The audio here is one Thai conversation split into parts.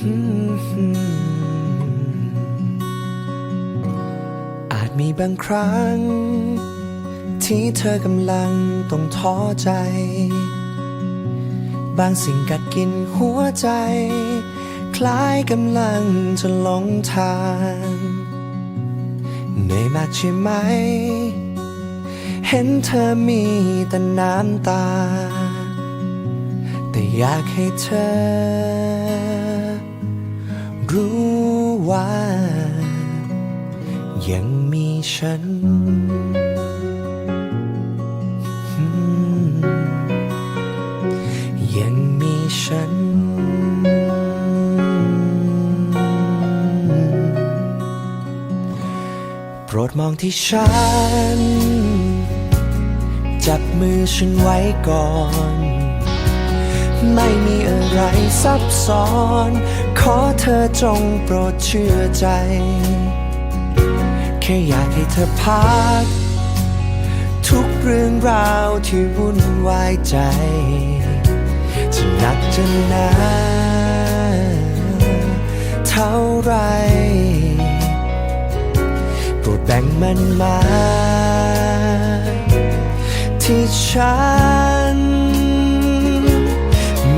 อาจมีบางครั้ง ที่เธอกำลังต้องท้อใจ บางสิ่งกัดกินหัวใจ คล้ายกำลังจะหลงทางเหนื่อยมากใช่ไหม เห็นเธอมีแต่น้ำตา แต่อยากให้เธอ รู้ว่า ยังมีฉัน ยังมีฉัน โปรดมองที่ฉัน จับมือฉันไว้ก่อน ไม่มีอะไรซับซ้อน ขอเธอจงโปรดเชื่อใจ แค่อยากให้เธอพัก ทุกเรื่องราวที่วุ่นวายใจ จะหนักจะหนาเท่าไรโปรดแบ่งมันมา ที่ฉัน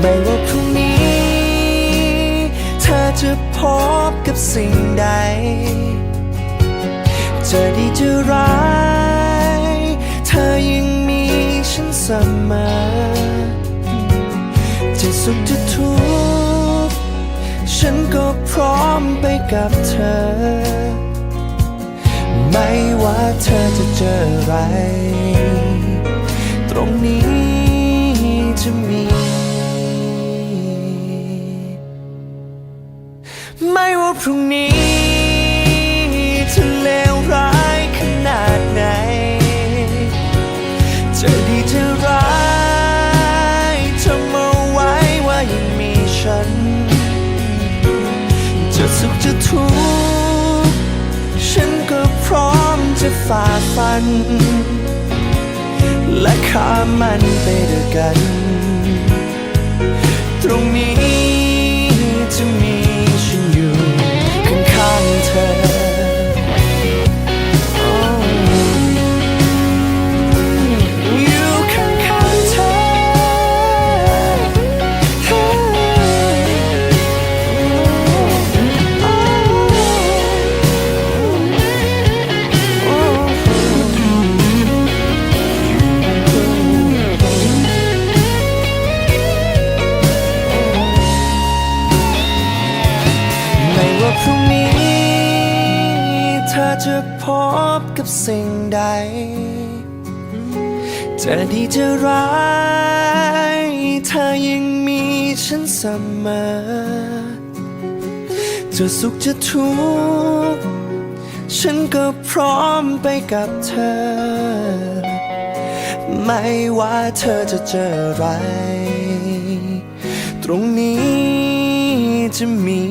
ไม่ว่าพรุ่งนี้ เธอจะพบกับสิ่งใดจะดีจะร้าย เธอยังมีฉันเสมอ จะสุขจะทุกข์ฉันก็พร้อมไปกับเธอ ไม่ว่าเธอจะเจออะไร ตรงนี้ พรุ่งนี้จะเลวร้ายขนาดไหน จะดีจะร้ายจำเอาไว้ว่ายังมีฉัน จะสุขจะทุกข์ฉันก็พร้อมจะฝ่าฟัน และข้ามมันไปด้วยกัน พรุ่งนี้ เธอจะพบกับสิ่งใด จะดีจะร้าย เธอยังมีฉันเสมอ จะสุขจะทุกข์ ฉันก็พร้อมไปกับเธอ ไม่ว่าเธอจะเจออะไร ตรงนี้จะมี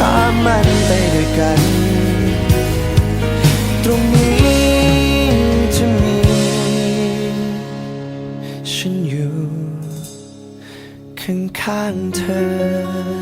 ข้ามมันไปด้วยกัน ตรงนี้จะมี ฉันอยู่ข้างๆเธอ